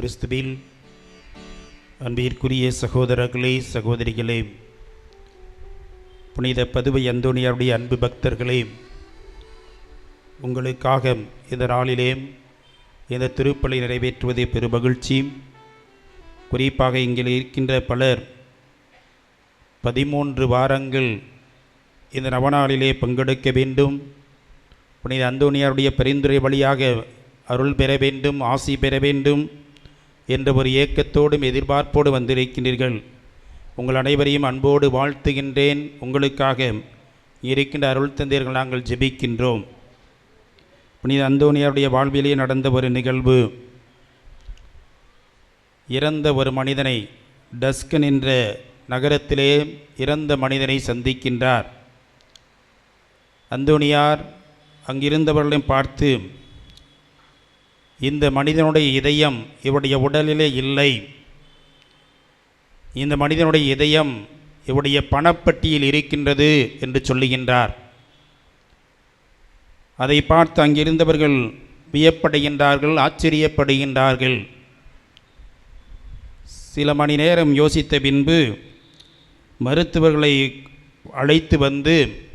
கிறிஸ்துவில் அன்பிற்குரிய சகோதரர்களே சகோதரிகளே புனித பதுவை அந்தோனியாருடைய அன்பு பக்தர்களே உங்களுக்காக இந்த நாளிலே இந்த திருப்பலை நிறைவேற்றுவதே பெருமகிழ்ச்சி. குறிப்பாக இங்கே இருக்கின்ற பலர் பதிமூன்று வாரங்கள் இந்த நவநாளிலே பங்கெடுக்க வேண்டும். புனித அந்தோனியாருடைய பரிந்துரை வழியாக அருள் பெற வேண்டும் ஆசி பெற வேண்டும். என்ற ஒரு ஏக்கத்தோடும் எதிர்பார்ப்போடு வந்திருக்கின்றீர்கள். உங்கள் அனைவரையும் அன்போடு வாழ்த்துகின்றேன். உங்களுக்காக இருக்கின்ற அருள் தந்தையர்கள் நாங்கள் ஜெபிக்கின்றோம். புனித அந்தோனியாருடைய வாழ்விலே நடந்த ஒரு நிகழ்வு. இறந்த ஒரு மனிதனை டஸ்கன் என்ற நகரத்திலே இறந்த மனிதனை சந்திக்கின்றார். அந்தோனியார் அங்கிருந்தவர்களையும் பார்த்து இந்த மனிதனுடைய இதயம் இவருடைய உடலிலே இல்லை. இந்த மனிதனுடைய இதயம் இவருடைய பணப்பட்டியில் இருக்கின்றது என்று சொல்லுகின்றார். அதை பார்த்து அங்கிருந்தவர்கள் வியப்படைகின்றார்கள் ஆச்சரியப்படுகின்றார்கள். சில மணி நேரம் யோசித்த பின்பு மருத்துவர்களை அழைத்து வந்து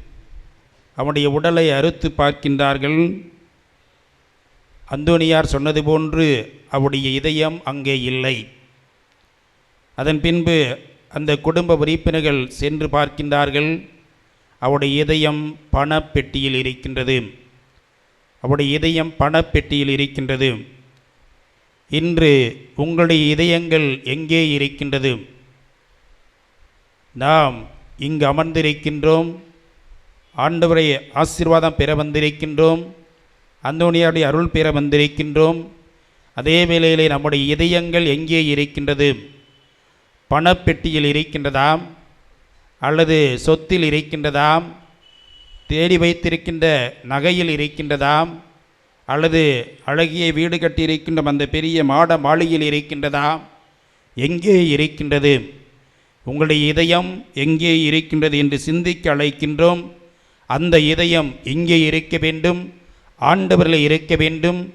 அவனுடைய உடலை அறுத்து பார்க்கின்றார்கள். அந்தோனியார் சொன்னது போன்று அவருடைய இதயம் அங்கே இல்லை. அதன் பின்பு அந்த குடும்ப உறுப்பினர்கள் சென்று பார்க்கின்றார்கள். அவருடைய இதயம் பணப்பெட்டியில் இருக்கின்றது. அவருடைய இதயம் பணப்பெட்டியில் இருக்கின்றது. இன்று உங்களுடைய இதயங்கள் எங்கே இருக்கின்றது? நாம் இங்கு அமர்ந்திருக்கின்றோம். ஆண்டவரை ஆசீர்வாதம் பெற வந்திருக்கின்றோம். அந்தோனியாருடைய அருள் பெற வந்திருக்கின்றோம். அதே வேளையிலே நம்முடைய இதயங்கள் எங்கே இருக்கின்றது? பணப்பெட்டியில் இருக்கின்றதாம் அல்லது சொத்தில் இருக்கின்றதாம் தேடி வைத்திருக்கின்ற நகையில் இருக்கின்றதாம் அல்லது அழகிய வீடு கட்டியிருக்கின்ற அந்த பெரிய மாட மாளிகையில் இருக்கின்றதாம் எங்கே இருக்கின்றது? உங்களுடைய இதயம் எங்கே இருக்கின்றது என்று சிந்திக்க அழைக்கின்றோம். அந்த இதயம் எங்கே இருக்க வேண்டும்? ஆண்டவரில் இருக்க வேண்டும்.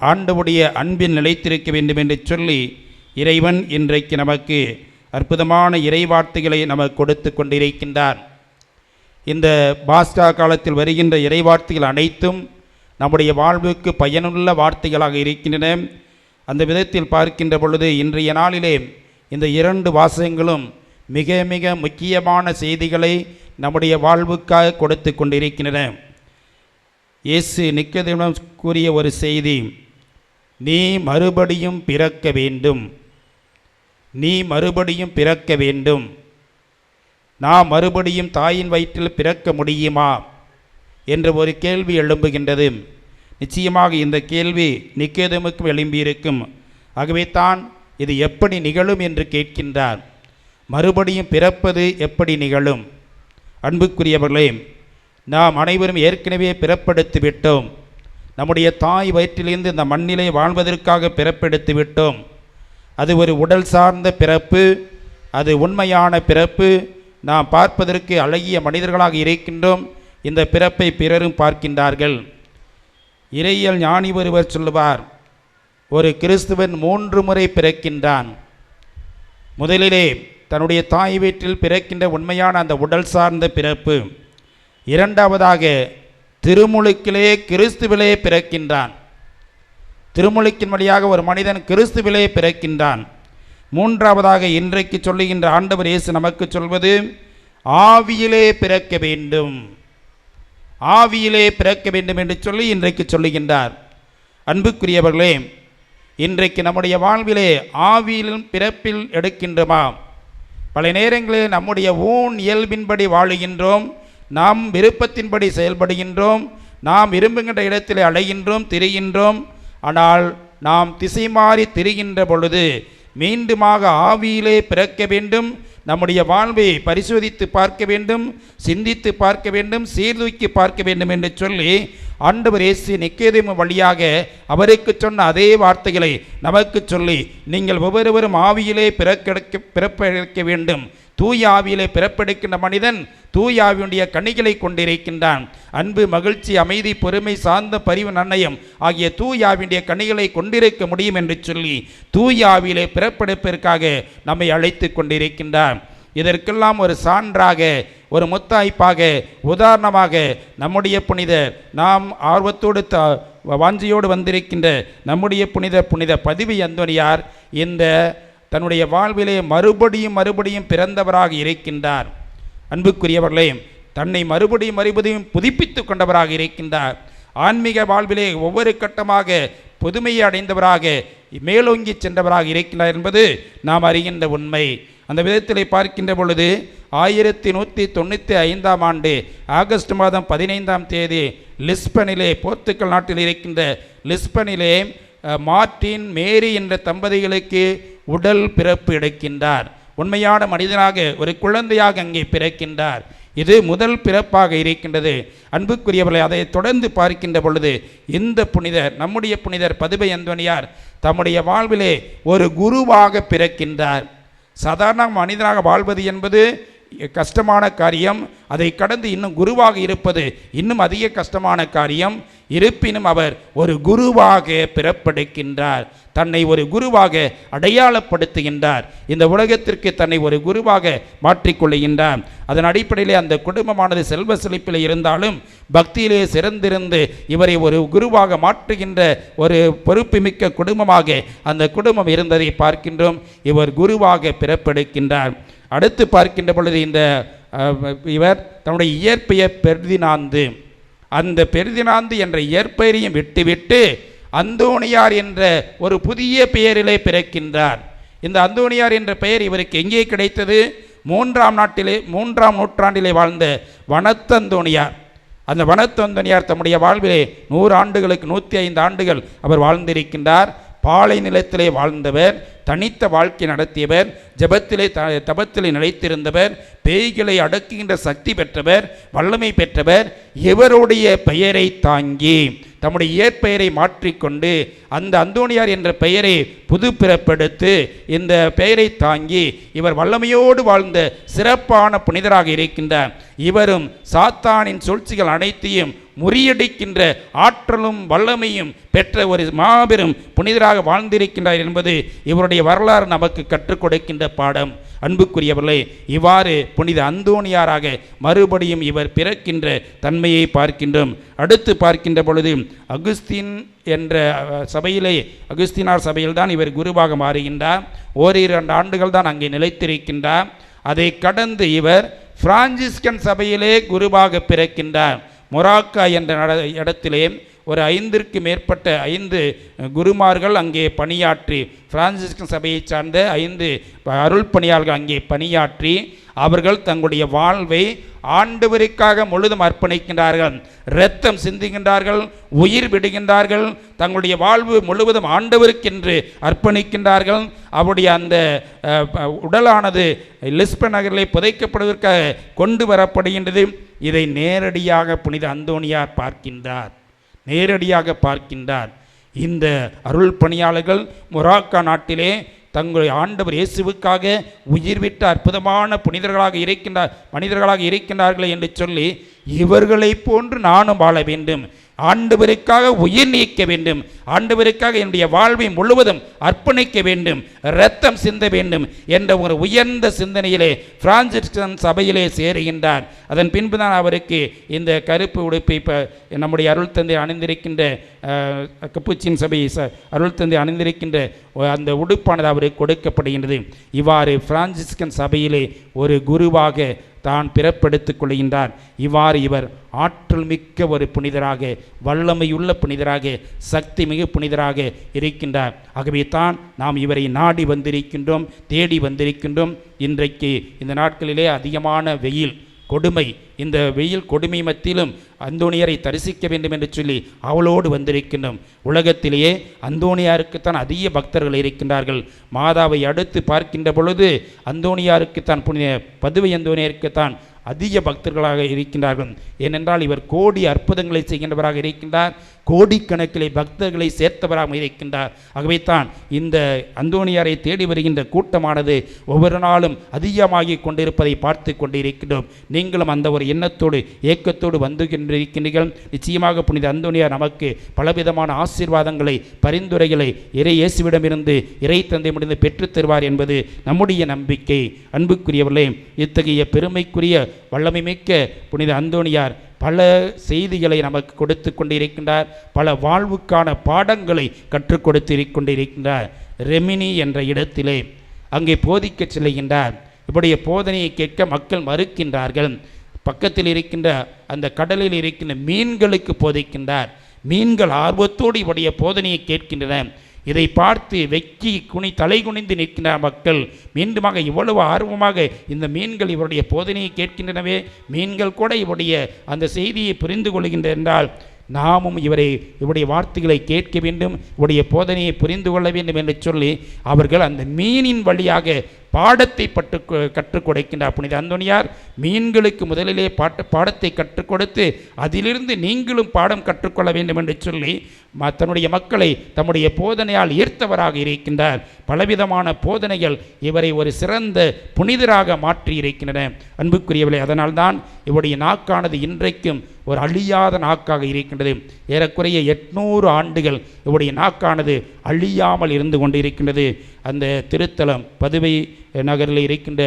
ஆண்டவுடைய அன்பில் நிலைத்திருக்க வேண்டும் என்று சொல்லி இறைவன் இன்றைக்கு நமக்கு அற்புதமான இறைவார்த்தைகளை நமக்கு கொடுத்து கொண்டிருக்கின்றார். இந்த பாஸ்கா காலத்தில் வருகின்ற இறைவார்த்தைகள் அனைத்தும் நம்முடைய வாழ்வுக்கு பயனுள்ள வார்த்தைகளாக இருக்கின்றன. அந்த விதத்தில் பார்க்கின்ற பொழுது இன்றைய நாளிலே இந்த இரண்டு வாசகங்களும் மிக மிக முக்கியமான செய்திகளை நம்முடைய வாழ்வுக்காக கொடுத்து கொண்டிருக்கின்றன. இயேசு நிக்கதிடம் கூறிய ஒரு செய்தி நீ மறுபடியும் பிறக்க வேண்டும். நீ மறுபடியும் பிறக்க வேண்டும். நான் மறுபடியும் தாயின் வயிற்றில் பிறக்க முடியுமா? என்ற ஒரு கேள்வி எழும்புகின்றது. நிச்சயமாக இந்த கேள்வி நிக்கேதமுக்கும் எழும்பியிருக்கும். ஆகவே தான் இது எப்படி நிகழும் என்று கேட்கின்றார். மறுபடியும் பிறப்பது எப்படி நிகழும்? அன்புக்குரியவர்களே நாம் அனைவரும் ஏற்கனவே பிறப்படுத்தி விட்டோம். நம்முடைய தாய் வயிற்றிலிருந்து இந்த மண்ணிலே வாழ்வதற்காக பிறப்பெடுத்து விட்டோம். அது ஒரு உடல் சார்ந்த பிறப்பு அது உண்மையான பிறப்பு. நாம் பார்ப்பதற்கு அழகிய மனிதர்களாக இருக்கின்றோம். இந்த பிறப்பை பிறரும் பார்க்கின்றார்கள். இறையியல் ஞானி ஒருவர் சொல்லுவார் ஒரு கிறிஸ்துவன் மூன்று முறை பிறக்கின்றான். முதலிலே தன்னுடைய தாய் வீட்டில் பிறக்கின்ற உண்மையான அந்த உடல் சார்ந்த பிறப்பு. இரண்டாவதாக திருமுழுக்கிலே கிறிஸ்துவிலே பிறக்கின்றான். திருமுழுக்கின் வழியாக ஒரு மனிதன் கிறிஸ்துவிலே பிறக்கின்றான். மூன்றாவதாக இன்றைக்கு சொல்லுகின்ற ஆண்டவர் இயேசு நமக்கு சொல்வது ஆவியிலே பிறக்க வேண்டும். ஆவியிலே பிறக்க வேண்டும் என்று சொல்லி இன்றைக்கு சொல்லுகின்றார். அன்புக்குரியவர்களே இன்றைக்கு நம்முடைய வாழ்விலே ஆவியிலும் பிறப்பில் எடுக்கின்றோமா? பல நேரங்களில் நம்முடைய ஊன் இயல்பின்படி வாழுகின்றோம். நாம் விருப்பத்தின்படி செயல்படுகின்றோம் நாம் விரும்புகின்ற இடத்திலே அடைகின்றோம் திரிகின்றோம். ஆனால் நாம் திசை மாறி திரிகின்ற பொழுது மீண்டுமாக ஆவியிலே பிறக்க வேண்டும் நம்முடைய வாழ்வை பரிசோதித்து பார்க்க வேண்டும் சிந்தித்து பார்க்க வேண்டும் சீர்தூக்கி பார்க்க வேண்டும் என்று சொல்லி ஆண்டவர் இயேசு நிக்கேதேமு வழியாக அவருக்கு சொன்ன அதே வார்த்தைகளை நமக்கு சொல்லி நீங்கள் ஒவ்வொருவரும் ஆவியிலே பிறக்கெடுக்க பிறப்பெடுக்க வேண்டும். தூயாவியிலே பிறப்பெடுக்கின்ற மனிதன் தூயாவியுடைய கனிகளை கொண்டிருக்கின்றான். அன்பு மகிழ்ச்சி அமைதி பொறுமை சார்ந்த பரிவு நன்னயம் ஆகிய தூயாவியுடைய கனிகளை கொண்டிருக்க முடியும் என்று சொல்லி தூயாவியிலே பிறப்பெடுப்பிற்காக நம்மை அழைத்து கொண்டிருக்கின்றான் இதற்கெல்லாம் ஒரு சான்றாக ஒரு முத்தாய்ப்பாக உதாரணமாக நம்முடைய புனிதர் நாம் ஆர்வத்தோடு த வாஞ்சியோடு வந்திருக்கின்ற நம்முடைய புனித புனித பதிவு அந்தோனியார் இந்த தன்னுடைய வாழ்விலே மறுபடியும் மறுபடியும் பிறந்தவராக இருக்கின்றார். அன்புக்குரியவர்களே தன்னை மறுபடியும் மறுபடியும் புதுப்பித்து கொண்டவராக இருக்கின்றார். ஆன்மீக வாழ்விலே ஒவ்வொரு கட்டமாக புதுமையை அடைந்தவராக மேலோங்கி சென்றவராக இருக்கின்றார் என்பது நாம் அறிகின்ற உண்மை. அந்த விதத்தில் பார்க்கின்ற பொழுது ஆயிரத்தி நூற்றி தொண்ணூற்றி ஐந்தாம் ஆண்டு ஆகஸ்ட் மாதம் பதினைந்தாம் தேதி லிஸ்பனிலே போர்த்துக்கல் நாட்டில் இருக்கின்ற லிஸ்பனிலே மார்டின் மார்ட்டின் மேரி என்ற தம்பதிகளுக்கு உடல் பிறப்பு எடுக்கின்றார். உண்மையான மனிதனாக ஒரு குழந்தையாக அங்கே பிறக்கின்றார். இது முதல் பிறப்பாக இருக்கின்றது. அன்புக்குரியவர்களை அதை தொடர்ந்து பார்க்கின்ற பொழுது இந்த புனிதர் நம்முடைய புனிதர் பதுவை அந்தோனியார் தம்முடைய வாழ்விலே ஒரு குருவாக பிறக்கின்றார். சாதாரண மனிதனாக வாழ்வது என்பது கஷ்டமான காரியம் அதை கடந்து இன்னும் குருவாக இருப்பது இன்னும் அதிக கஷ்டமான காரியம். இருப்பினும் அவர் ஒரு குருவாக பிறப்பெடுக்கின்றார் தன்னை ஒரு குருவாக அடையாளப்படுத்துகின்றார். இந்த உலகத்திற்கு தன்னை ஒரு குருவாக மாற்றிக்கொள்ளுகின்றார் அதன் அடிப்படையிலே அந்த குடும்பமானது செல்வ செழிப்பில் இருந்தாலும் பக்தியிலே சிறந்திருந்து இவரை ஒரு குருவாக மாற்றுகின்ற ஒரு பொறுப்புமிக்க குடும்பமாக அந்த குடும்பம் இருந்ததை பார்க்கின்றோம். இவர் குருவாக பிறப்பெடுக்கின்றார் அடுத்து பார்க்கின்ற பொழுது இந்த இவர் தன்னுடைய இயற்பெயர் பெருதினாந்து. அந்த பெருதினாந்து என்ற இயற்பெயரையும் விட்டுவிட்டு அந்தோணியார் என்ற ஒரு புதிய பெயரிலே பிறக்கின்றார். இந்த அந்தோணியார் என்ற பெயர் இவருக்கு எங்கே கிடைத்தது? மூன்றாம் நாட்டிலே மூன்றாம் நூற்றாண்டிலே வாழ்ந்த வனத்தந்தோணியார். அந்த வனத்தந்தோணியார் தம்முடைய வாழ்விலே நூறு ஆண்டுகளுக்கு நூற்றி ஐந்து ஆண்டுகள் அவர் வாழ்ந்திருக்கின்றார். பாலை நிலத்திலே வாழ்ந்தவர் தனித்த வாழ்க்கை நடத்தியவர் ஜெபத்திலே த தபத்திலே நிலைத்திருந்தவர் பேய்களை அடக்குகின்ற சக்தி பெற்றவர் வல்லமை பெற்றவர் இவருடைய பெயரை தாங்கி தம்முடைய இயற்பெயரை மாற்றிக்கொண்டு அந்த அந்தோணியார் என்ற பெயரை புது பிறப்பெடுத்து இந்த பெயரை தாங்கி இவர் வல்லமையோடு வாழ்ந்த சிறப்பான புனிதராக இருக்கின்றார். இவரும் சாத்தானின் சூழ்ச்சிகள் அனைத்தையும் முறியடிக்கின்ற ஆற்றலும் வல்லமையும் பெற்ற ஒரு மாபெரும் புனிதராக வாழ்ந்திருக்கின்றார் என்பது இவருடைய வரலாறு நமக்கு கற்றுக் கொடுக்கின்ற பாடம். அன்புக்குரியவர்களே இவ்வாறு புனித அந்தோணியாராக மறுபடியும் இவர் பிறக்கின்ற தன்மையை பார்க்கின்றோம். அடுத்து பார்க்கின்ற பொழுது அகுஸ்தீன் என்ற சபையிலே அகுஸ்தினார் சபையில்தான் இவர் குருவாக மாறுகின்றார். ஓரிரண்டு ஆண்டுகள் தான் அங்கே நிலைத்திருக்கின்றார். அதை கடந்து இவர் பிரான்சிஸ்கன் சபையிலே குருவாக பிறக்கின்றார். மொராக்கா என்ற நட- இடத்திலே ஒரு ஐந்திற்கு மேற்பட்ட ஐந்து குருமார்கள் அங்கே பணியாற்றி பிரான்சிஸ்கன் சபையை சார்ந்த ஐந்து அருள் பணியாளர்கள் அங்கே பணியாற்றி அவர்கள் தங்களுடைய வாழ்வை ஆண்டவருக்காக முழுதும் அர்ப்பணிக்கின்றார்கள். இரத்தம் சிந்துகின்றார்கள் உயிர் விடுகின்றார்கள் தங்களுடைய வாழ்வு முழுவதும் ஆண்டவருக்கென்று அர்ப்பணிக்கின்றார்கள். அவருடைய அந்த உடலானது லிஸ்பன் நகரிலே புதைக்கப்படுவதற்காக கொண்டு வரப்படுகின்றது. இதை நேரடியாக புனித அந்தோனியார் பார்க்கின்றார். நேரடியாக பார்க்கின்றார். இந்த அருள் பணியாளர்கள் மொராக்கா நாட்டிலே தங்களுடைய ஆண்டவர் இயேசுவுக்காக உயிர் விட்ட அற்புதமான புனிதர்களாக இருக்கின்றார் மனிதர்களாக இருக்கின்றார்கள் என்று சொல்லி இவர்களைப் போன்று நானும் வாழ வேண்டும். ஆண்டவருக்காக உயிர் நீக்க வேண்டும். ஆண்டவருக்காக என்னுடைய வாழ்வை முழுவதும் அர்ப்பணிக்க வேண்டும். இரத்தம் சிந்த வேண்டும் என்ற ஒரு உயர்ந்த சிந்தனையிலே பிரான்சிஸ்கன் சபையிலே சேருகின்றார். அதன் பின்பு தான் அவருக்கு இந்த கருப்பு உடுப்பை இப்போ நம்முடைய அருள் தந்தை அணிந்திருக்கின்ற கப்புச்சின் சபை ச அருள் தந்தை அணிந்திருக்கின்ற அந்த உடுப்பானது அவருக்கு கொடுக்கப்படுகின்றது. இவ்வாறு பிரான்சிஸ்கன் சபையிலே ஒரு குருவாக தான் பிறப்படுத்திக் கொள்கின்றார். இவ்வாறு இவர் ஆற்றல் மிக்க ஒரு புனிதராக வல்லமையுள்ள புனிதராக சக்தி மிகு புனிதராக இருக்கின்றார். ஆகவே தான் நாம் இவரை நாடி வந்திருக்கின்றோம் தேடி வந்திருக்கின்றோம். இன்றைக்கு இந்த நாட்களிலே அதிகமான வெயில் கொடுமை இந்த வெயில் கொடுமை மத்தியிலும் அந்தோணியரை தரிசிக்க வேண்டும் என்று சொல்லி அவளோடு வந்திருக்கின்றோம். உலகத்திலேயே அந்தோணியாருக்குத்தான் அதிக பக்தர்கள் இருக்கின்றார்கள். மாதாவை அடுத்து பார்க்கின்ற பொழுது அந்தோணியாருக்குத்தான் புனித பதுவை அந்தோணியாருக்குத்தான் அதிக பக்தர்களாக இருக்கின்றார்கள். ஏனென்றால் இவர் கோடி அற்புதங்களை செய்கின்றவராக இருக்கின்றார். கோடிக்கணக்கிலே பக்தர்களை சேர்த்தவராக இருக்கின்றார். ஆகவே தான் இந்த அந்தோணியாரை தேடி வருகின்ற கூட்டமானது ஒவ்வொரு நாளும் அதிகமாகி கொண்டிருப்பதை பார்த்து கொண்டிருக்கின்றோம். நீங்களும் அந்த ஒரு எண்ணத்தோடு ஏக்கத்தோடு வந்து கொண்டிருக்கின்றீர்கள். நிச்சயமாக புனித அந்தோணியார் நமக்கு பலவிதமான ஆசீர்வாதங்களை பரிந்துரைகளை இறை இயேசுவிடமிருந்து இறை தந்தை முடிந்து பெற்றுத் தருவார் என்பது நம்முடைய நம்பிக்கை. அன்புக்குரியவர்களே இத்தகைய பெருமைக்குரிய வல்லமை மிக்க புனித அந்தோணியார் பல செய்திகளை நமக்கு கொடுத்து கொண்டிருக்கின்றார். பல வாழ்வுக்கான பாடங்களை கற்றுக் கொடுத்து கொண்டிருக்கின்றார். ரெமினி என்ற இடத்திலே அங்கே போதிக்க செல்கின்றார். இப்படிய போதனையை கேட்க மக்கள் மறுக்கின்றார்கள். பக்கத்தில் இருக்கின்ற அந்த கடலில் இருக்கின்ற மீன்களுக்கு போதிக்கின்றார். மீன்கள் ஆர்வத்தோடு இவருடைய போதனையை கேட்கின்றன. இதை பார்த்து வெக்கி குனி தலை குனிந்து நிற்கின்ற மக்கள் மீண்டுமாக இவ்வளவு ஆர்வமாக இந்த மீன்கள் இவருடைய போதனையை கேட்கின்றனவே? மீன்கள் கூட இவருடைய அந்த செய்தியை புரிந்து கொள்கின்ற என்றால் நாமும் இவரை இவருடைய வார்த்தைகளை கேட்க வேண்டும் இவருடைய போதனையை புரிந்து கொள்ள வேண்டும் என்று சொல்லி அவர்கள் அந்த மீனின் வழியாக பாடத்தை பட்டு கற்றுக் கொடுக்கின்றார். புனித அந்தோனியார் மீன்களுக்கு முதலிலே பாட்டு பாடத்தை கற்றுக் கொடுத்து அதிலிருந்து நீங்களும் பாடம் கற்றுக்கொள்ள வேண்டும் என்று சொல்லி ம- தன்னுடைய மக்களை தம்முடைய போதனையால் ஈர்த்தவராக இருக்கின்றார். பலவிதமான போதனைகள் இவரை ஒரு சிறந்த புனிதராக மாற்றி இருக்கின்றன. அன்புக்குரியவர்களே அதனால்தான் இவருடைய நாக்கானது இன்றைக்கும் ஒரு அழியாத நாக்காக இருக்கின்றது. ஏறக்குறைய எட்நூறு ஆண்டுகள் இவருடைய நாக்கானது அழியாமல் இருந்து கொண்டு இருக்கின்றது அந்த திருத்தலம் பதுவை நகரில் இருக்கின்ற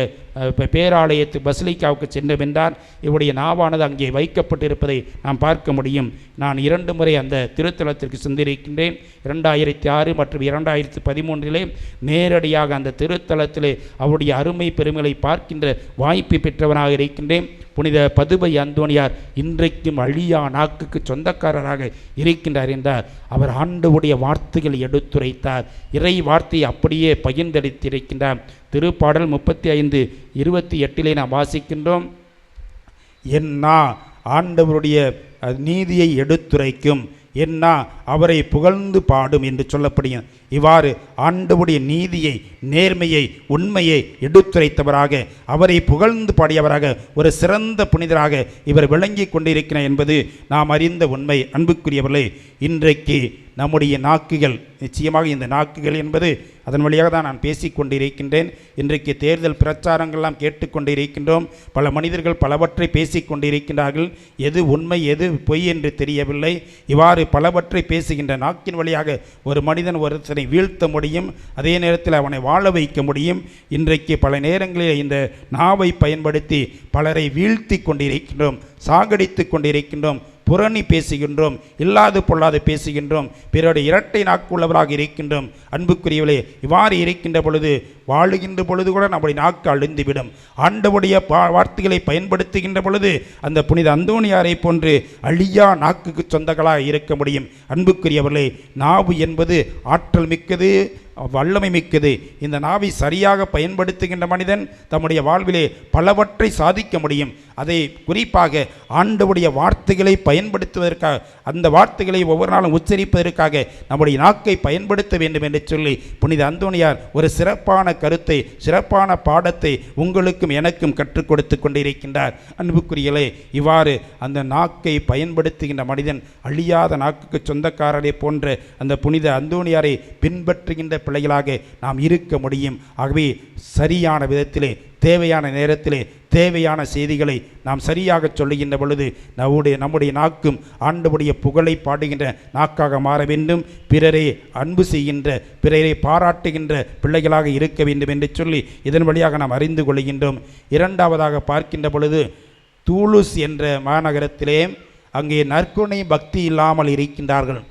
பேராலயத்து பசிலிக்காவுக்கு சென்றவென்றால் இவருடைய நாவானது அங்கே வைக்கப்பட்டிருப்பதை நாம் பார்க்க முடியும். நான் இரண்டு முறை அந்த திருத்தலத்திற்கு சென்றிருக்கின்றேன். இரண்டாயிரத்தி ஆறு மற்றும் இரண்டாயிரத்தி பதிமூன்றிலே நேரடியாக அந்த திருத்தலத்திலே அவருடைய அருமை பெருமைகளை பார்க்கின்ற வாய்ப்பு பெற்றவனாக இருக்கின்றேன். புனித பதுவை அந்தோனியார் இன்றைக்கும் அழியா நாக்குக்கு சொந்தக்காரராக இருக்கின்றார் என்றார். அவர் ஆண்டவுடைய வார்த்தைகளை எடுத்துரைத்தார். இறை வார்த்தையை அப்படியே பகிர்ந்தளித்திருக்கின்றார். திரு பாடல் முப்பத்தி ஐந்து இருபத்தி எட்டிலே நாம் வாசிக்கின்றோம். என்னா ஆண்டவருடைய நீதியை எடுத்துரைக்கும். என்னா அவரை புகழ்ந்து பாடும் என்று சொல்லப்படுகிறது இவ்வாறு ஆண்டவுடைய நீதியை நேர்மையை உண்மையை எடுத்துரைத்தவராக அவரை புகழ்ந்து பாடியவராக ஒரு சிறந்த புனிதராக இவர் விளங்கி கொண்டிருக்கிறார் என்பது நாம் அறிந்த உண்மை. அன்புக்குரியவர்களே இன்றைக்கு நம்முடைய நாக்குகள் நிச்சயமாக இந்த நாக்குகள் என்பது அதன் வழியாக தான் நான் பேசிக்கொண்டிருக்கின்றேன் இன்றைக்கு தேர்தல் பிரச்சாரங்கள்லாம் கேட்டுக்கொண்டிருக்கின்றோம் பல மனிதர்கள் பலவற்றை பேசிக்கொண்டிருக்கின்றார்கள் எது உண்மை எது பொய் என்று தெரியவில்லை. இவ்வாறு பலவற்றை பேசுகின்ற நாக்கின் வழியாக ஒரு மனிதன் ஒருத்தனை வீழ்த்த முடியும் அதே நேரத்தில் அவனை வாழ வைக்க முடியும். இன்றைக்கு பல நேரங்களில் இந்த நாவை பயன்படுத்தி பலரை வீழ்த்தி கொண்டிருக்கின்றோம் சாகடித்து கொண்டிருக்கின்றோம். புரணி பேசுகின்றோம் இல்லாது பொல்லாது பேசுகின்றோம் பிறருடைய இரட்டை நாக்குள்ளவராக இருக்கின்றோம். அன்புக்குரியவளே இவ்வாறு இருக்கின்ற பொழுது வாழுகின்ற பொழுது கூட நம்முடைய நாக்கு அழிந்துவிடும். ஆண்டவுடைய பா- வார்த்தைகளை பயன்படுத்துகின்ற பொழுது அந்த புனித அந்தோணியாரை போன்று அழியா நாக்குக்கு சொந்தங்களாக இருக்க முடியும். அன்புக்குரியவர்களே நாவு என்பது ஆற்றல் மிக்கது வல்லமை மிக்கது. இந்த நாவை சரியாக பயன்படுத்துகின்ற மனிதன் தம்முடைய வாழ்விலே பலவற்றை சாதிக்க முடியும். அதை குறிப்பாக ஆண்டவுடைய வார்த்தைகளை பயன்படுத்துவதற்காக அந்த வார்த்தைகளை ஒவ்வொரு நாளும் உச்சரிப்பதற்காக நம்முடைய நாக்கை பயன்படுத்த வேண்டும் என்று சொல்லி புனித அந்தோணியார் ஒரு சிறப்பான கருத்தை சிறப்பான பாடத்தை உங்களுக்கும் எனக்கும் கற்றுக் கொடுத்து கொண்டிருக்கின்றார். அன்புக்குரியலே இவ்வாறு அந்த நாக்கை பயன்படுத்துகின்ற மனிதன் அழியாத நாக்குக்கு சொந்தக்காரரை போன்ற அந்த புனித அந்தோணியாரை பின்பற்றுகின்ற பிள்ளைகளாக நாம் இருக்க முடியும். ஆகவே சரியான விதத்திலே தேவையான நேரத்திலே தேவையான செய்திகளை நாம் சரியாக சொல்லுகின்ற பொழுது நம்முடைய நம்முடைய நாக்கும் ஆண்டவுடைய புகழை பாடுகின்ற நாக்காக மாற வேண்டும். பிறரை அன்பு செய்கின்ற பிறரை பாராட்டுகின்ற பிள்ளைகளாக இருக்க வேண்டும் என்று சொல்லி இதன் வழியாக நாம் அறிந்து கொள்கின்றோம். இரண்டாவதாக பார்க்கின்ற பொழுது தூலுஸ் என்ற மாநகரத்திலே அங்கே நற்குணை பக்தி இல்லாமல் இருக்கின்றார்கள்.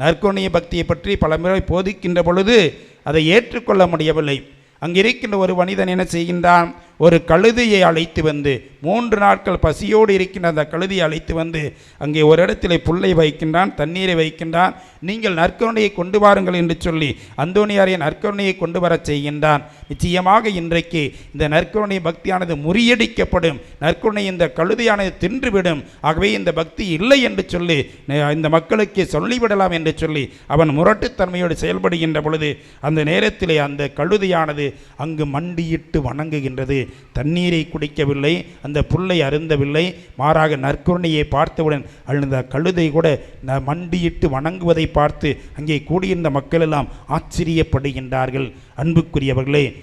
நற்கொணிய பக்தியை பற்றி பலமுறை போதிக்கின்ற பொழுது அதை ஏற்றுக்கொள்ள முடியவில்லை. அங்கே இருக்கின்ற ஒரு மனிதன் என்ன செய்கின்றான்? ஒரு கழுதையை அழைத்து வந்து மூன்று நாட்கள் பசியோடு இருக்கின்ற அந்த கழுதையை அழைத்து வந்து அங்கே ஒரு இடத்திலே புல்லை வைக்கின்றான் தண்ணீரை வைக்கின்றான். நீங்கள் நற்கருணையை கொண்டு வாருங்கள் என்று சொல்லி அந்தோணியாரின் நற்கருணையை கொண்டு வரச் செய்கின்றான். நிச்சயமாக இன்றைக்கு இந்த நற்கருணை பக்தியானது முறியடிக்கப்படும். நற்கருணை இந்த கழுதையானது தின்றுவிடும். ஆகவே இந்த பக்தி இல்லை என்று சொல்லி இந்த மக்களுக்கு சொல்லிவிடலாம் என்று சொல்லி அவன் முரட்டுத்தன்மையோடு செயல்படுகின்ற பொழுது அந்த நேரத்திலே அந்த கழுதையானது அங்கு மண்டியிட்டு வணங்குகின்றது. தண்ணீரை குடிக்கவில்லை அந்த புல்லை அருந்தவில்லை. மாறாக நற்கருணையை பார்த்தவுடன் அந்த கழுதை கூட ந- மண்டியிட்டு வணங்குவதை பார்த்து அங்கே கூடியிருந்த மக்கள் எல்லாம் ஆச்சரியப்படுகின்றார்கள். அன்புக்குரியவர்களே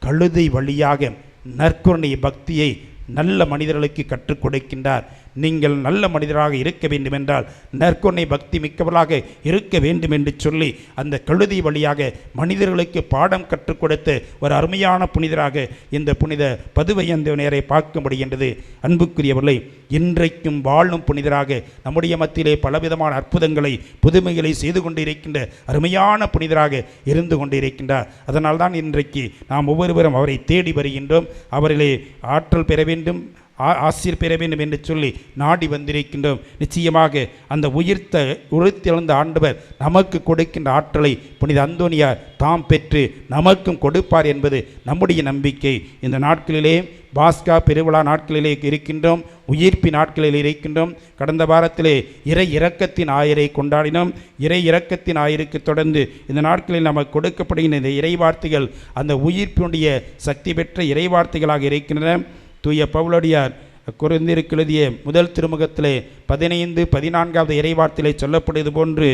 கழுதை வழியாக நற்கருணை பக்தியை நல்ல மனிதர்களுக்கு கற்றுக் கொடுக்கின்றார். நீங்கள் நல்ல மனிதராக இருக்க வேண்டுமென்றால் நற்கொன்னை பக்தி மிக்கவராக இருக்க வேண்டும் என்று சொல்லி அந்த கழுதி வழியாக மனிதர்களுக்கு பாடம் கற்றுக் கொடுத்த ஒரு அருமையான புனிதராக இந்த புனித பதுவையந்தவனரை பார்க்க முடிகின்றது. அன்புக்குரியவர்களை இன்றைக்கும் வாழும் புனிதராக நம்முடைய மத்தியிலே பலவிதமான அற்புதங்களை புதுமைகளை செய்து கொண்டிருக்கின்ற அருமையான புனிதராக இருந்து கொண்டிருக்கின்றார். அதனால்தான் இன்றைக்கு நாம் ஒவ்வொருவரும் அவரை தேடி வருகின்றோம். அவரிலே ஆற்றல் பெற வேண்டும். ஆசிர் பெற வேண்டும் என்று சொல்லி நாடி வந்திருக்கின்றோம். நிச்சயமாக அந்த உயிர்த்த உறுத்திழந்த ஆண்டவர் நமக்கு கொடுக்கின்ற ஆற்றலை புனித அந்தோனியார் தாம் பெற்று நமக்கும் கொடுப்பார் என்பது நம்முடைய நம்பிக்கை. இந்த நாட்களிலே பாஸ்கா பெருவிழா நாட்களிலே இருக்கின்றோம். உயிர்ப்பி நாட்களில் இருக்கின்றோம். கடந்த வாரத்திலே இறை இறக்கத்தின் ஆயரை கொண்டாடினோம். இறை இறக்கத்தின் ஆயருக்கு தொடர்ந்து இந்த நாட்களில் நமக்கு கொடுக்கப்படுகின்ற இந்த இறைவார்த்தைகள் அந்த உயிர்ப்பினுடைய சக்தி பெற்ற இறைவார்த்தைகளாக இருக்கின்றன. தூய பவுலடியார் குறைந்திருக்கு எழுதிய முதல் திருமுகத்திலே பதினைந்து பதினான்காவது இறைவார்த்திலே சொல்லப்படுவது போன்று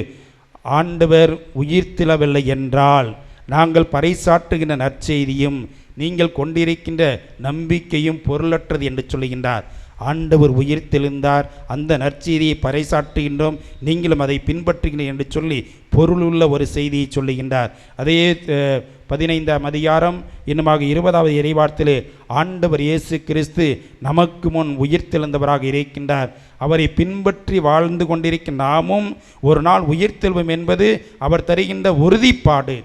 ஆண்டவர் உயிர்த்திலவில்லை என்றால் நாங்கள் பறைசாற்றுகின்ற நற்செய்தியும் நீங்கள் கொண்டிருக்கின்ற நம்பிக்கையும் பொருளற்றது என்று சொல்லுகின்றார். ஆண்டவர் உயிர் தெளிந்தார். அந்த நற்செய்தியை பறைசாற்றுகின்றோம். நீங்களும் அதை பின்பற்றுகிறீர்கள் என்று சொல்லி பொருளுள்ள ஒரு செய்தியை சொல்லுகின்றார். அதே பதினைந்தாம் அதிகாரம் இன்னுமாக இருபதாவது இறைவார்த்திலே ஆண்டவர் இயேசு கிறிஸ்து நமக்கு முன் உயிர் தெழுந்தவராக இருக்கின்றார். அவரை பின்பற்றி வாழ்ந்து கொண்டிருக்கின்ற நாமும் ஒரு நாள் உயிர் தெழுவோம் என்பது அவர் தருகின்ற உறுதிப்பாடு.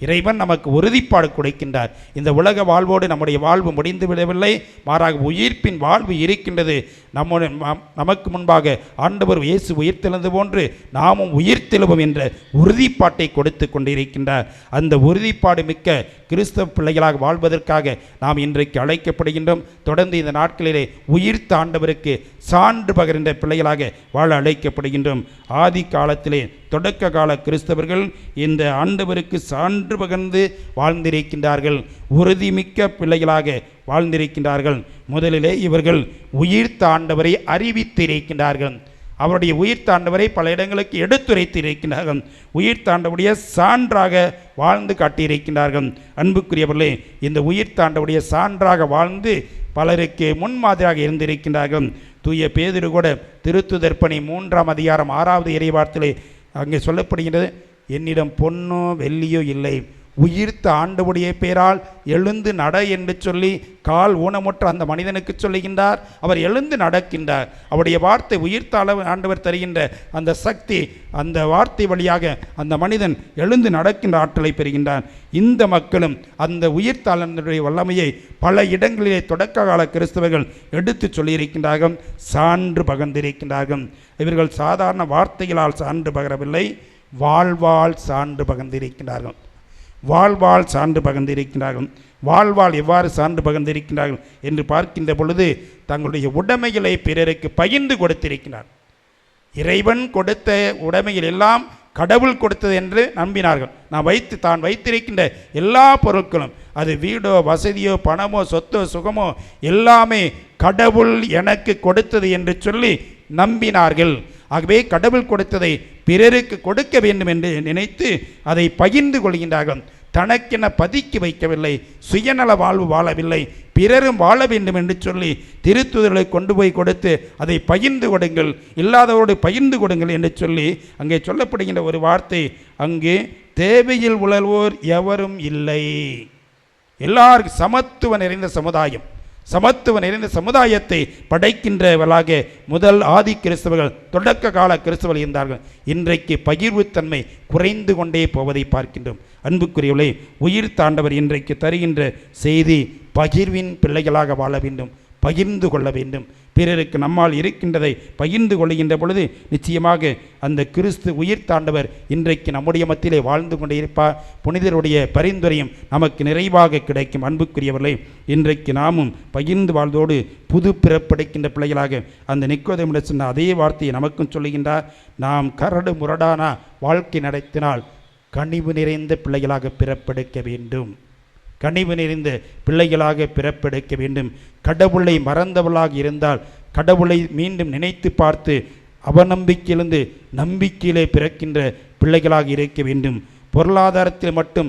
இறைவன் நமக்கு உறுதிப்பாடு கொடுக்கின்றார். இந்த உலக வாழ்வோடு நம்முடைய வாழ்வு முடிந்து விடவில்லை. மாறாக உயிர்ப்பின் வாழ்வு இருக்கின்றது. நம்முடைய நமக்கு முன்பாக ஆண்டவர் இயேசு உயிர்த்தெழுந்து போன்று நாமும் உயிர்த்தெழுவோம் என்ற உறுதிப்பாட்டை கொடுத்து கொண்டிருக்கின்றார். அந்த உறுதிப்பாடு மிக்க கிறிஸ்தவ பிள்ளைகளாக வாழ்வதற்காக நாம் இன்றைக்கு அழைக்கப்படுகின்றோம். தொடர்ந்து இந்த நாட்களிலே உயிர்த்த ஆண்டவருக்கு சான்று பகிர்ந்த பிள்ளைகளாக வாழ அழைக்கப்படுகின்றோம். ஆதி காலத்திலே தொடக்க கால கிறிஸ்தவர்கள் இந்த ஆண்டவருக்கு சான்று பகர்ந்து வாழ்ந்திருக்கின்றார்கள். உறுதிமிக்க பிள்ளைகளாக வாழ்ந்திருக்கின்றார்கள். முதலிலே இவர்கள் உயிர்த்த ஆண்டவரை அறிவித்திருக்கின்றார்கள். அவருடைய உயிர் தாண்டவரை பல இடங்களுக்கு எடுத்துரைத்து இருக்கின்றார்கள் உயிர் தாண்டவுடைய சான்றாக வாழ்ந்து காட்டியிருக்கின்றார்கள் அன்புக்குரியவர்களே இந்த உயிர் தாண்டவுடைய சான்றாக வாழ்ந்து பலருக்கு முன்மாதிரியாக இருந்திருக்கின்றார்கள் தூய பேதிரு கூட திருத்துதற்பணி மூன்றாம் அதிகாரம் ஆறாவது இறைவார்த்திலே அங்கே சொல்லப்படுகின்றது என்னிடம் பொன்னோ வெள்ளியோ இல்லை. உயிர்த்த ஆண்டவுடைய பேரால் எழுந்து நட என்று சொல்லி கால் ஊனமுற்ற அந்த மனிதனுக்கு சொல்லுகின்றார். அவர் எழுந்து நடக்கின்றார். அவருடைய வார்த்தை உயிர்த்த அளவு ஆண்டவர் தருகின்ற அந்த சக்தி அந்த வார்த்தை வழியாக அந்த மனிதன் எழுந்து நடக்கின்ற ஆற்றலை பெறுகின்றான். இந்த மக்களும் அந்த உயிர்த்தாளனுடைய வல்லமையை பல இடங்களிலே தொடக்க கால கிறிஸ்தவர்கள் எடுத்து சொல்லியிருக்கின்றார்கள் சான்று பகர்ந்திருக்கின்றார்கள். இவர்கள் சாதாரண வார்த்தைகளால் சான்று பகரவில்லை வாழ்வால் சான்று பகர்ந்திருக்கின்றார்கள். வாழ்வால் சான்று பகிர்ந்திருக்கிறார்கள் வாழ்வால் எவ்வாறு சான்று பகிர்ந்திருக்கிறார்கள் என்று பார்க்கின்ற பொழுது தங்களுடைய உடைமைகளை பிறருக்கு பகிர்ந்து கொடுத்திருக்கிறார். இறைவன் கொடுத்த உடைமைகள் எல்லாம் கடவுள் கொடுத்தது என்று நம்பினார்கள். நான் வைத்து தான் வைத்திருக்கின்ற எல்லா பொருட்களும் அது வீடோ வசதியோ பணமோ சொத்தோ சுகமோ எல்லாமே கடவுள் எனக்கு கொடுத்தது என்று சொல்லி நம்பினார்கள். ஆகவே கடவுள் கொடுத்ததை பிறருக்கு கொடுக்க வேண்டும் என்று நினைத்து அதை பகிர்ந்து கொள்கின்றார்கள். தனக்கென பதுக்கி வைக்கவில்லை. சுயநல வாழ்வு வாழவில்லை. பிறரும் வாழ வேண்டும் என்று சொல்லி திருத்துதலை கொண்டு போய் கொடுத்து அதை பகிர்ந்து கொடுங்கள். இல்லாதவரோடு பகிர்ந்து கொடுங்கள் என்று சொல்லி அங்கே சொல்லப்படுகின்ற ஒரு வார்த்தை அங்கே தேவையில் உழல்வோர் எவரும் இல்லை. எல்லாருக்கும் சமத்துவ நிறைந்த சமுதாயம். சமத்துவ நிறைந்த சமுதாயத்தை படைக்கின்றவர்களாக முதல் ஆதி கிறிஸ்தவர்கள் தொடக்க கால கிறிஸ்தவர்கள் இருந்தார்கள். இன்றைக்கு பகிர்வுத்தன்மை குறைந்து கொண்டே போவதை பார்க்கின்றோம். அன்புக்குரியவர்களே உயிர் தாண்டவர் இன்றைக்கு தருகின்ற செய்தி பகிர்வின் பிள்ளைகளாக வாழ வேண்டும். பகிர்ந்து கொள்ள வேண்டும். பிறருக்கு நம்மால் இருக்கின்றதை பகிர்ந்து கொள்கின்ற பொழுது நிச்சயமாக அந்த கிறிஸ்து உயிர் தாண்டவர் இன்றைக்கு நம்முடைய மத்தியிலே வாழ்ந்து கொண்டே இருப்பார் புனிதருடைய பரிந்துரையும் நமக்கு நிறைவாக கிடைக்கும். அன்புக்குரியவர்களே இன்றைக்கு நாமும் பகிர்ந்து வாழ்ந்தோடு புது பிறப்படைக்கின்ற பிள்ளைகளாக அந்த நிக்கோதேமுட சொன்ன அதே வார்த்தையை நமக்கும் சொல்லுகின்றார். நாம் கரடு முரடான வாழ்க்கை நடத்தினால் கனிவு நிறைந்த பிள்ளைகளாக பிறப்பெடுக்க வேண்டும். கனிவு நிறைந்த பிள்ளைகளாக பிறப்பெடுக்க வேண்டும். கடவுளை மறந்தவளாக இருந்தால் கடவுளை மீண்டும் நினைத்து பார்த்து அவநம்பிக்கையிலிருந்து நம்பிக்கையிலே பிறக்கின்ற பிள்ளைகளாக இருக்க வேண்டும். பொருளாதாரத்தில் மட்டும்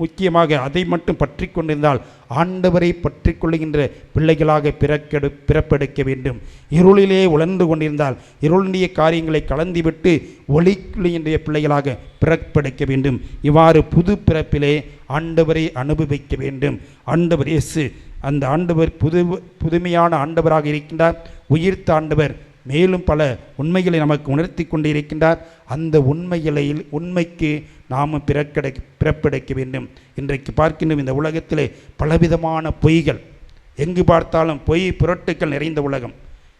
முக்கியமாக அதை மட்டும் பற்றி கொண்டிருந்தால் ஆண்டவரை பற்றி கொள்ளுகின்ற பிள்ளைகளாக பிறக்கெடு பிறப்பெடுக்க வேண்டும். இருளிலே உழந்து கொண்டிருந்தால் இருளுடைய காரியங்களை கலந்துவிட்டு ஒளிக்குள்ளிய பிள்ளைகளாக பிறப்பெடுக்க வேண்டும். இவ்வாறு புது பிறப்பிலே ஆண்டவரை அனுபவிக்க வேண்டும். ஆண்டவர் இயேசு அந்த ஆண்டவர் புது புதுமையான ஆண்டவராக இருக்கின்றார். உயிர்த்த ஆண்டவர் மேலும் பல உண்மைகளை நமக்கு உணர்த்தி கொண்டு இருக்கின்றார் அந்த உண்மைகளை உண்மைக்கு நாம் பிறக்கடை பிறப்பெடுக்க வேண்டும். இன்றைக்கு பார்க்கின்றோம் இந்த உலகத்திலே பலவிதமான பொய்கள். எங்கு பார்த்தாலும் பொய் புரட்டுக்கள் நிறைந்த உலகம்.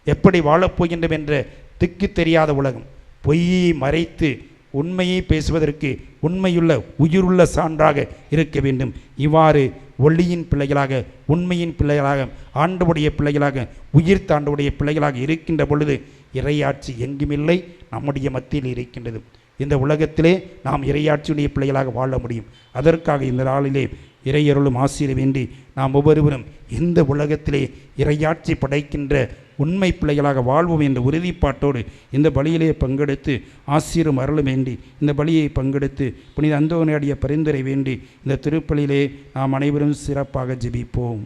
எப்படி வாழப்போகின்றோம் என்ற திக்கு தெரியாத உலகம். பொய்யை மறைத்து உண்மையை பேசுவதற்கு உண்மையுள்ள உயிருள்ள சான்றாக இருக்க வேண்டும். இவ்வாறு ஒளியின் பிள்ளைகளாக உண்மையின் பிள்ளைகளாக ஆண்டவுடைய பிள்ளைகளாக உயிர் தாண்டவுடைய பிள்ளைகளாக இருக்கின்ற பொழுது இறையாட்சி எங்குமில்லை நம்முடைய மத்தியில் இருக்கின்றது. இந்த உலகத்திலே நாம் இறையாட்சியுடைய பிள்ளைகளாக வாழ முடியும். அதற்காக இந்த நாளிலே இறையருளும் ஆசிரியர் வேண்டி நாம் ஒவ்வொருவரும் இந்த உலகத்திலே இறையாட்சி படைக்கின்ற உண்மை பிள்ளைகளாக வாழ்வோம் என்ற உறுதிப்பாட்டோடு இந்த பலியிலே பங்கெடுத்து ஆசிரியரும் அருளும் வேண்டி இந்த பலியை பங்கெடுத்து புனித அந்தோனியாடிய பரிந்துரை வேண்டி இந்த திருப்பலியிலே நாம் அனைவரும் சிறப்பாக ஜெபிப்போம்.